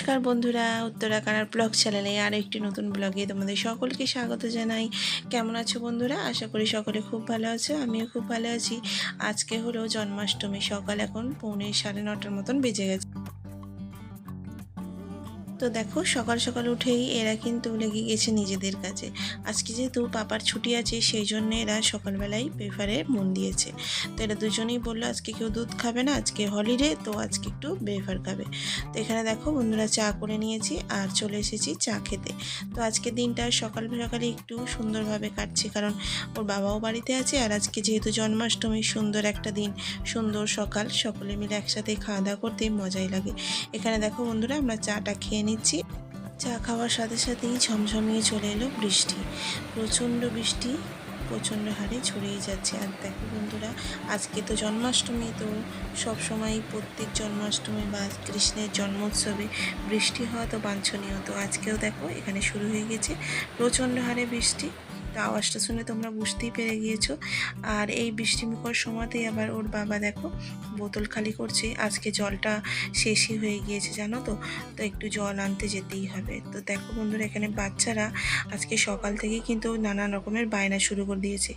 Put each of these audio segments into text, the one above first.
নমস্কার বন্ধুরা, উত্তরাকানার ব্লগ চ্যানেলে আর একটি নতুন ব্লগে তোমাদের সকলকে স্বাগত জানাই। কেমন আছো বন্ধুরা? আশা করি সকলে খুব ভালো আছো, আমিও খুব ভালো আছি। আজকে হলো জন্মাষ্টমী, সকাল এখন পৌনে সাড়ে নটার মতন বেজে গেছে। তো দেখো সকাল সকাল উঠেই এরা কিন্তু লেগে গেছে নিজেদের কাছে আজকে যেহেতু পাপার ছুটি আছে, সেই জন্য এরা সকালবেলায় বেফারে মন দিয়েছে। তো এরা দুজনেই বলল, আজকে কেউ দুধ খাবে না, আজকে হলিডে, তো আজকে একটু বেফার খাবে। তো এখানে দেখো বন্ধুরা চা করে নিয়েছি আর চলে এসেছি চা খেতে। তো আজকে দিনটা সকাল সকালে একটু সুন্দরভাবে কাটছে, কারণ ওর বাবাও বাড়িতে আছে আর আজকে যেহেতু জন্মাষ্টমী সুন্দর একটা দিন, সুন্দর সকাল, সকলে মিলে একসাথে খাওয়া দাওয়া করতে মজাই লাগে। এখানে দেখো বন্ধুরা আমরা চাটা খেয়ে নিচ্ছি। চা খাওয়ার সাথে সাথেই ঝমঝমিয়ে চলে এলো বৃষ্টি। প্রচণ্ড বৃষ্টি, প্রচণ্ড হারে ছড়িয়ে যাচ্ছে। আর দেখো বন্ধুরা, আজকে তো জন্মাষ্টমী, তো সবসময় প্রত্যেক জন্মাষ্টমী বা কৃষ্ণের জন্মোৎসবে বৃষ্টি হওয়া তো বাঞ্ছনীয়। তো আজকেও দেখো, এখানে শুরু হয়ে গেছে প্রচণ্ড হারে বৃষ্টি। তো আওয়াজটা শুনে তোমরা বুঝতেই পেরে গিয়েছো। আর এই বৃষ্টিমুখর সময়তেই আবার ওর বাবা দেখো বোতল খালি করছে। আজকে জলটা শেষই হয়ে গিয়েছে, জানো তো? তো একটু জল আনতে যেতেই হবে। তো দেখো বন্ধুরা, এখানে বাচ্চারা আজকে সকাল থেকেই কিন্তু নানান রকমের বায়না শুরু করে দিয়েছে।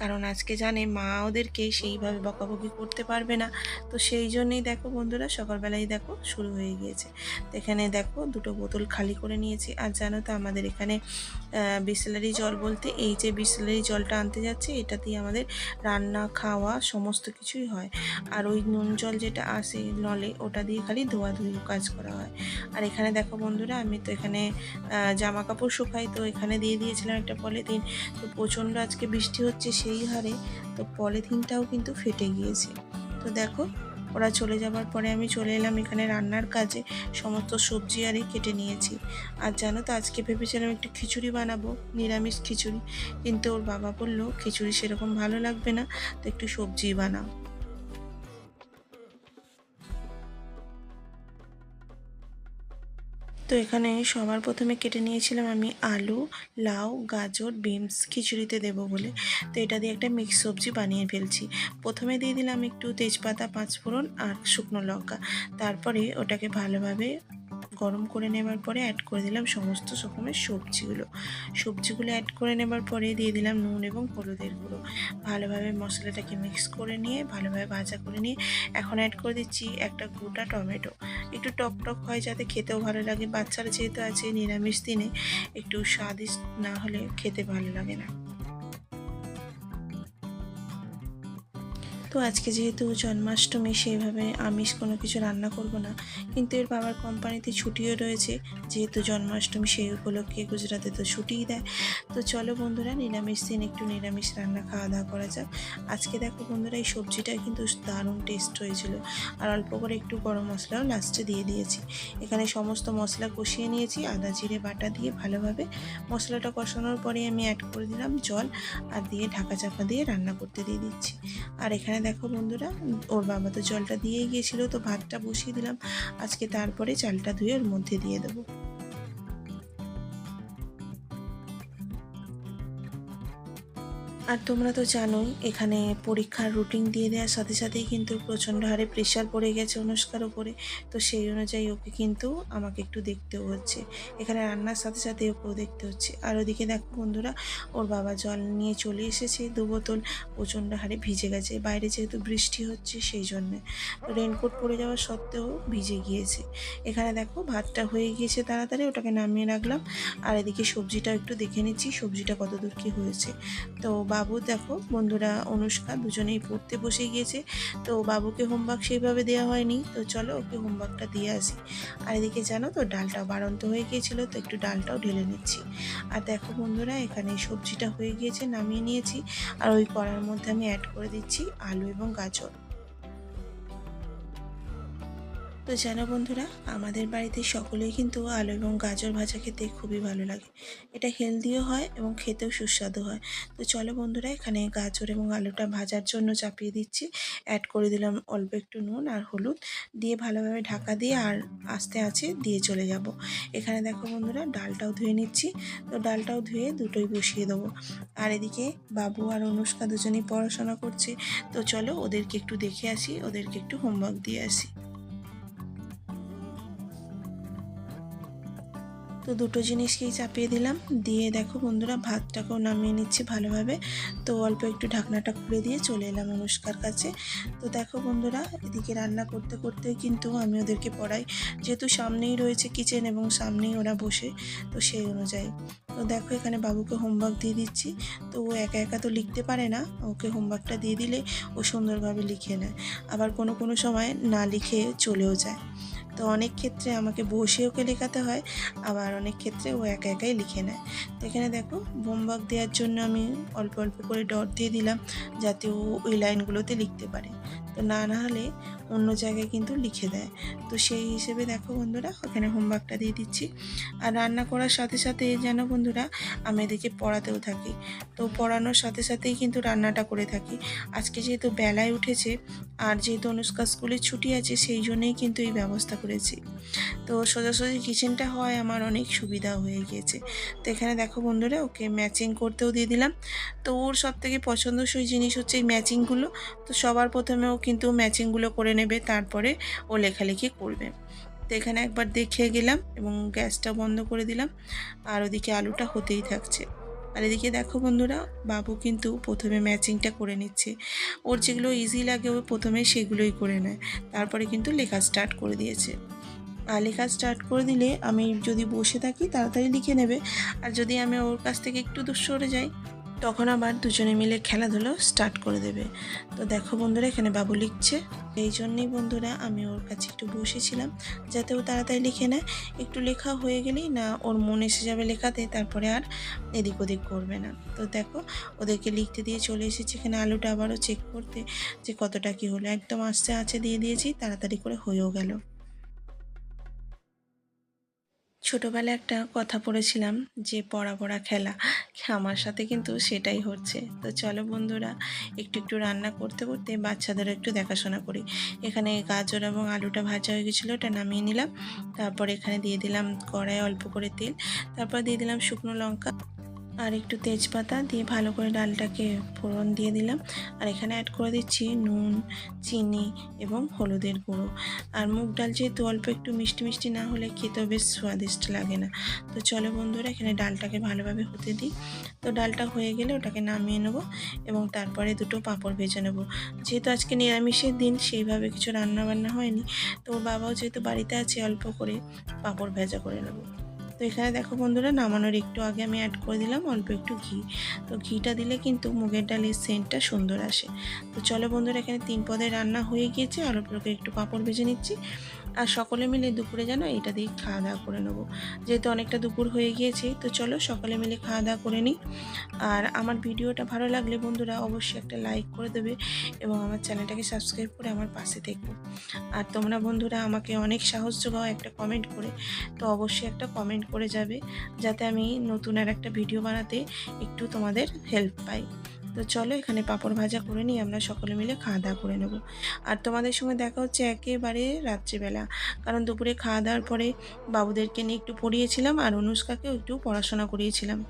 কারণ আজকে জানে মা ওদেরকে সেইভাবে বকাবকি করতে পারবে না। তো সেই জন্যেই দেখো বন্ধুরা, সকালবেলায় দেখো শুরু হয়ে গিয়েছে। তো এখানে দেখো দুটো বোতল খালি করে নিয়েছি। আর জানো তো, আমাদের এখানে বিসলারি জল বলতে এই যে বিসলারি জলটা আনতে যাচ্ছে, এটা দিয়ে আমাদের রান্না, খাওয়া সমস্ত কিছুই হয়। আর ওই নুন জল যেটা আসে নলে, ওটা দিয়ে খালি ধোয়াধুয়ি কাজ করা হয়। আর এখানে দেখো বন্ধুরা, আমি তো এখানে জামা কাপড় শুকাই, তো এখানে দিয়ে দিয়েছিলাম একটা পলিথিন। তো প্রচণ্ড আজকে বৃষ্টি হচ্ছে সেই হারে, তো পলিথিনটাও কিন্তু ফেটে গিয়েছে। তো দেখো ওরা চলে যাবার পরে আমি চলে এলাম এখানে রান্নার কাজে। সমস্ত সবজি আরই কেটে নিয়েছি। আর জানো তো, আজকে ভেবেছিলাম একটু খিচুড়ি বানাবো, নিরামিষ খিচুড়ি। কিন্তু ওর বাবা বলল, খিচুড়ি সেরকম ভালো লাগবে না, তো একটু সবজি বানাও। তো এখানে সবার প্রথমে কেটে নিয়েছিলাম আমি আলু, লাউ, গাজর, বিনস, খিচুড়িতে দেব বলে। তো এটা দিয়ে একটা মিক্স সবজি বানিয়ে ফেলছি। প্রথমে দিয়ে দিলাম একটু তেজপাতা, পাঁচফোড়ন আর শুকনো লঙ্কা। তারপরে ওটাকে ভালোভাবে গরম করে নেবার পরে অ্যাড করে দিলাম সমস্ত রকমের সবজিগুলো। সবজিগুলো অ্যাড করে নেবার পরে দিয়ে দিলাম নুন এবং হলুদের গুঁড়ো। ভালোভাবে মশলাটাকে মিক্স করে নিয়ে, ভালোভাবে ভাজা করে নিয়ে এখন অ্যাড করে দিচ্ছি একটা গোটা টমেটো। একটু টক টক হয় যাতে খেতেও ভালো লাগে। বাচ্চারা যেহেতু আছে নিরামিষ দিনে, একটু স্বাদিষ্ট না হলে খেতে ভালো লাগে না। তো আজকে যেহেতু জন্মাষ্টমী, সেইভাবে আমিষ কোনো কিছু রান্না করব না। কিন্তু এর বাবার কোম্পানিতে ছুটিও রয়েছে। যেহেতু জন্মাষ্টমী, সেই উপলক্ষে গুজরাটে তো ছুটিই দেয়। তো চলো বন্ধুরা, নিরামিষ দিন একটু নিরামিষ রান্না খাওয়া দাওয়া করা যাক। আজকে দেখো বন্ধুরা, এই সবজিটা কিন্তু দারুণ টেস্ট হয়েছিল। আর অল্প করে একটু গরম মশলাও লাস্টে দিয়ে দিয়েছি। এখানে সমস্ত মশলা কষিয়ে নিয়েছি, আদা, জিরে, বাটা দিয়ে ভালোভাবে মশলাটা কষানোর পরে আমি অ্যাড করে দিলাম জল। আর দিয়ে ঢাকা চাপা দিয়ে রান্না করতে দিয়ে দিচ্ছি। আর এখানে দেখো বন্ধুরা, ওর বাবা তো জলটা দিয়েই গিয়েছিল, তো ভাতটা বসিয়ে দিলাম। আজকে তারপরে চালটা ধুয়ে ওর মধ্যে দিয়ে দেবো। আর তোমরা তো জানোই, এখানে পরীক্ষার রুটিন দিয়ে দেওয়ার সাথে সাথেই কিন্তু প্রচণ্ড হারে প্রেশার পড়ে গেছে অনুষ্কার ওপরে তো সেই অনুযায়ী ওকে কিন্তু আমাকে একটু দেখতেও হচ্ছে। এখানে রান্নার সাথে সাথে ওকেও দেখতে হচ্ছে। আর ওদিকে দেখো বন্ধুরা, ওর বাবা জল নিয়ে চলে এসেছে দু বোতল। প্রচণ্ড হারে ভিজে গেছে। বাইরে যেহেতু বৃষ্টি হচ্ছে সেই জন্যে। রেনকোট পরে যাওয়া সত্ত্বেও ভিজে গিয়েছে। এখানে দেখো ভাতটা হয়ে গিয়েছে তাড়াতাড়ি, ওটাকে নামিয়ে রাখলাম। আর এদিকে সবজিটা একটু দেখে নিচ্ছি, সবজিটা কত দূর কী হয়েছে। তো বাবু দেখো, বন্ধুরা অনুষ্কা দুজনেই পড়তে বসে গিয়েছে, তো বাবুকে হোমওয়ার্ক সেইভাবে দেওয়া হয়নি, তো চলো ওকে হোমওয়ার্কটা দিয়ে আসি। আর এদিকে জানো তো, ডালটাও বাড়ন্ত হয়ে গিয়েছিল, তো একটু ডালটাও ঢেলে নিচ্ছি। আর দেখো বন্ধুরা, এখানে সবজিটা হয়ে গিয়েছে, নামিয়ে নিয়েছি, আর ওই কড়ার মধ্যে আমি অ্যাড করে দিচ্ছি আলু এবং গাজর। তো জানো বন্ধুরা, আমাদের বাড়িতে সকলেই কিন্তু আলু এবং গাজর ভাজা খেতে খুবই ভালো লাগে। এটা হেলদিও হয় এবং খেতেও সুস্বাদু হয়। তো চলো বন্ধুরা, এখানে গাজর এবং আলুটা ভাজার জন্য চাপিয়ে দিচ্ছি। অ্যাড করে দিলাম অল্প একটু নুন আর হলুদ। দিয়ে ভালোভাবে ঢাকা দিয়ে আর আস্তে আছে দিয়ে চলে যাব। এখানে দেখো বন্ধুরা, ডালটাও ধুয়ে নিচ্ছি। তো ডালটাও ধুয়ে দুটোই বসিয়ে দেবো। আর এদিকে বাবু আর অনুষ্কা দুজনেই পড়াশোনা করছে। তো চলো ওদেরকে একটু দেখে আসি, ওদেরকে একটু হোমওয়ার্ক দিয়ে আসি। তো দুটো জিনিসকেই চাপিয়ে দিলাম। দিয়ে দেখো বন্ধুরা, ভাতটাকেও নামিয়ে নিচ্ছি ভালোভাবে। তো অল্প একটু ঢাকনাটা খুলে দিয়ে চলে এলাম অনুষ্কার কাছে। তো দেখো বন্ধুরা, এদিকে রান্না করতে করতে কিন্তু আমি ওদেরকে পড়াই। যেহেতু সামনেই রয়েছে কিচেন এবং সামনেই ওরা বসে, তো সেই অনুযায়ী। তো দেখো এখানে বাবুকে হোমওয়ার্ক দিয়ে দিচ্ছি। তো ও একা একা তো লিখতে পারে না, ওকে হোমওয়ার্কটা দিয়ে দিলে ও সুন্দরভাবে লিখে নেয়। আবার কোনো কোনো সময় না লিখে চলেও যায়। তো অনেক ক্ষেত্রে আমাকে বসে ওকে লেখাতে হয়, আবার অনেক ক্ষেত্রে ও একা একাই লিখে নেয়। তো এখানে দেখো হোমওয়ার্ক দেওয়ার জন্য আমি অল্প অল্প করে ডট দিয়ে দিলাম, যাতে ও ওই লাইনগুলোতে লিখতে পারে। তো না না হলে অন্য জায়গায় কিন্তু লিখে দেয়। তো সেই হিসেবে দেখো বন্ধুরা, ওখানে হোমওয়ার্কটা দিয়ে দিচ্ছি। আর রান্না করার সাথে সাথে যেন বন্ধুরা, আমি এদিকে পড়াতেও থাকি। তো পড়ানোর সাথে সাথেই কিন্তু রান্নাটা করে থাকি। আজকে যেহেতু বেলায় উঠেছে, আর যেহেতু অনুষ্কা স্কুলে ছুটি আছে, সেই জন্যেই কিন্তু এই ব্যবস্থা করেছি। তো সোজাসুজি কিচেনটা হয় আমার অনেক সুবিধা হয়ে গিয়েছে। তো এখানে দেখো বন্ধুরা, ওকে ম্যাচিং করতেও দিয়ে দিলাম। তো ওর সব থেকে পছন্দসই জিনিস হচ্ছে এই ম্যাচিংগুলো। তো সবার প্রথমে ও কিন্তু ম্যাচিংগুলো করে নেবে, তারপরে ও লেখালেখি করবে। তো এখানে একবার দেখে গেলাম এবং গ্যাসটা বন্ধ করে দিলাম। আর ওদিকে আলুটা হতেই থাকছে। আর এদিকে দেখো বন্ধুরা, বাবু কিন্তু প্রথমে ম্যাচিংটা করে নিচ্ছে। ওর যেগুলো ইজি লাগে, ও প্রথমে সেগুলোই করে নেয়। তারপরে কিন্তু লেখা স্টার্ট করে দিয়েছে। আর লেখা স্টার্ট করে দিলে আমি যদি বসে থাকি, তাড়াতাড়ি লিখে নেবে। আর যদি আমি ওর কাছ থেকে একটু দূর সরে যাই তখন আবার দুজনে মিলে খেলাধুলো স্টার্ট করে দেবে। তো দেখো বন্ধুরা, এখানে বাবু লিখছে। এই জন্যেই বন্ধুরা আমি ওর কাছে একটু বসেছিলাম, যাতে ও তাড়াতাড়ি লিখে নেয়। একটু লেখা হয়ে গেলেই না ওর মন এসে যাবে লেখাতে, তারপরে আর এদিক ওদিক করবে না। তো দেখো, ওদেরকে লিখতে দিয়ে চলে এসেছি। এখানে আলুটা আবারও চেক করতে যে কতটা কী হলো। একদম আস্তে আস্তে দিয়ে দিয়েছি, তাড়াতাড়ি করে হয়েও গেল। ছোটোবেলায় একটা কথা পড়েছিলাম যে পড়া পড়া খেলা, আমার সাথে কিন্তু সেটাই হচ্ছে। তো চলো বন্ধুরা, একটু একটু রান্না করতে করতে বাচ্চাদেরও একটু দেখাশোনা করি। এখানে গাজর এবং আলুটা ভাজা হয়ে গেছিল, ওটা নামিয়ে নিলাম। তারপর এখানে দিয়ে দিলাম কড়াই অল্প করে তেল, তারপর দিয়ে দিলাম শুকনো লঙ্কা। আর একটু তেজপাতা দিয়ে ভালো করে ডালটাকে ফোড়ন দিয়ে দিলাম। আর এখানে অ্যাড করে দিচ্ছি নুন, চিনি এবং হলুদের গুঁড়ো। আর মুগ ডাল যেহেতু অল্প একটু মিষ্টি মিষ্টি না হলে খেতেও বেশ স্বাদিষ্ট লাগে না। তো চলো বন্ধুরা, এখানে ডালটাকে ভালোভাবে হতে দিই। তো ডালটা হয়ে গেলে ওটাকে নামিয়ে নেব এবং তারপরে দুটো পাঁপড় ভেজে নেব। যেহেতু আজকে নিরামিষের দিন, সেইভাবে কিছু রান্না বান্না হয়নি। তো বাবাও যেহেতু বাড়িতে আছে, অল্প করে পাঁপড় ভেজা করে নেব। তো এখানে দেখো বন্ধুরা, নামানোর একটু আগে আমি অ্যাড করে দিলাম, অল্প একটু ঘি। তো ঘিটা দিলে কিন্তু মুগের ডালের সেন্টটা সুন্দর আসে। তো চলো বন্ধুরা, এখানে তিন পদে রান্না হয়ে গিয়েছে। অল্প একটু পাঁপড় ভেজে নিচ্ছি। আর সকলে মিলে দুপুরে যেন এটা দিয়ে খাওয়া দাওয়া করে নেব। যেহেতু অনেকটা দুপুর হয়ে গিয়েছে, তো চলো সকলে মিলে খাওয়া দাওয়া করে নিই। আর আমার ভিডিওটা ভালো লাগলে বন্ধুরা অবশ্যই একটা লাইক করে দেবে এবং আমার চ্যানেলটাকে সাবস্ক্রাইব করে আমার পাশে থেকো। আর তোমরা বন্ধুরা আমাকে অনেক সাহস যোগাও একটা কমেন্ট করে, তো অবশ্যই একটা কমেন্ট করে যাবে, যাতে আমি নতুন আর একটা ভিডিও বানাতে একটু তোমাদের হেল্প পাই। তো চলো এখানে পাঁপড় ভাজা করে নিয়ে আমরা সকলে মিলে খাওয়া দাওয়া করে নেব। আর তোমাদের সঙ্গে দেখা হচ্ছে একেবারে রাত্রিবেলা। কারণ দুপুরে খাওয়া দাওয়ার পরে বাবুদেরকে নিয়ে একটু পড়িয়েছিলাম আর অনুষ্কাকেও একটু পড়াশোনা করিয়েছিলাম।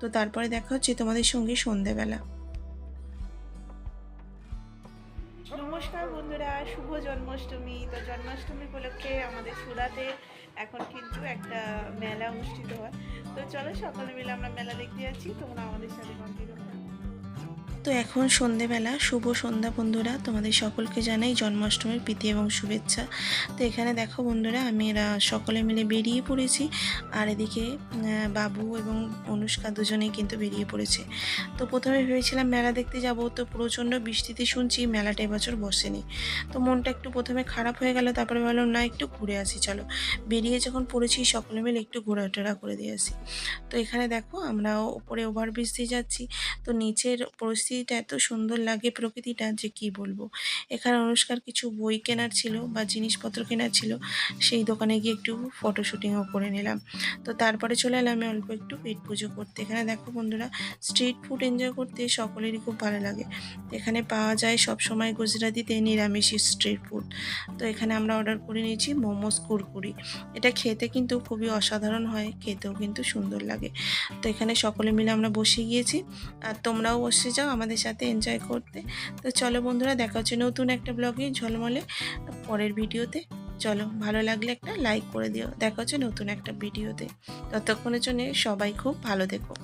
তো তারপরে দেখা হচ্ছে তোমাদের সঙ্গে সন্ধেবেলা। নমস্কার বন্ধুরা, শুভ জন্মাষ্টমী। তো জন্মাষ্টমী উপলক্ষে আমাদের সুরাতে এখন কিন্তু একটা মেলা অনুষ্ঠিত হয়। তো চলো সকালে মিলে আমরা মেলা দেখতে যাচ্ছি। তোমরা আমাদের সাথে কন্টিনিউ তো এখন সন্ধেবেলা, শুভ সন্ধ্যা বন্ধুরা। তোমাদের সকলকে জানাই জন্মাষ্টমীর প্রীতি এবং শুভেচ্ছা। তো এখানে দেখো বন্ধুরা, আমি এরা সকলে মিলে বেরিয়ে পড়েছি। আর এদিকে বাবু এবং অনুষ্কা দুজনেই কিন্তু বেরিয়ে পড়েছে। তো প্রথমে ভেবেছিলাম মেলা দেখতে যাব, তো প্রচণ্ড বৃষ্টিতে শুনছি মেলাটা এবছর বসেনি। তো মনটা একটু প্রথমে খারাপ হয়ে গেল, তারপরে ভাবলাম, না, একটু ঘুরে আসি, চলো। বেরিয়ে যখন পড়েছি, সকলে মিলে একটু ঘোরাটোরা করে দিয়ে আসি। তো এখানে দেখো আমরা ওপরে ওভারব্রিজ দিয়ে যাচ্ছি। তো নিচের পরিস্থিতিটা এত সুন্দর লাগে প্রকৃতিটা যে কি বলব? এখানে অনুষ্কার কিছু বই কেনার ছিল বা জিনিসপত্র কেনার ছিল, সেই দোকানে গিয়ে একটু ফটো শুটিংও করে নিলাম। তো তারপরে চলে এলাম আমি অল্প একটু পেট পুজো করতে। এখানে দেখো বন্ধুরা স্ট্রিট ফুড এনজয় করতে সকলেরই খুব ভালো লাগে। এখানে পাওয়া যায় সব সময় গুজরাটিতে নিরামিষ স্ট্রিট ফুড তো এখানে আমরা অর্ডার করে নিয়েছি মোমোস, কুরকুরি। এটা খেতে কিন্তু খুবই অসাধারণ হয়, খেতেও কিন্তু সুন্দর লাগে। তো এখানে সকলে মিলে আমরা বসে গিয়েছি। আর তোমরাও বসে যাও আমাদের সাথে এনজয় করতে। তো চলো বন্ধুরা, দেখা হচ্ছে নতুন একটা ব্লগে ঝলমলে পরের ভিডিওতে। চলো, ভালো লাগলে একটা লাইক করে দিও। দেখা হচ্ছে নতুন একটা ভিডিওতে। ততক্ষণের জন্য সবাই খুব ভালো থেকো।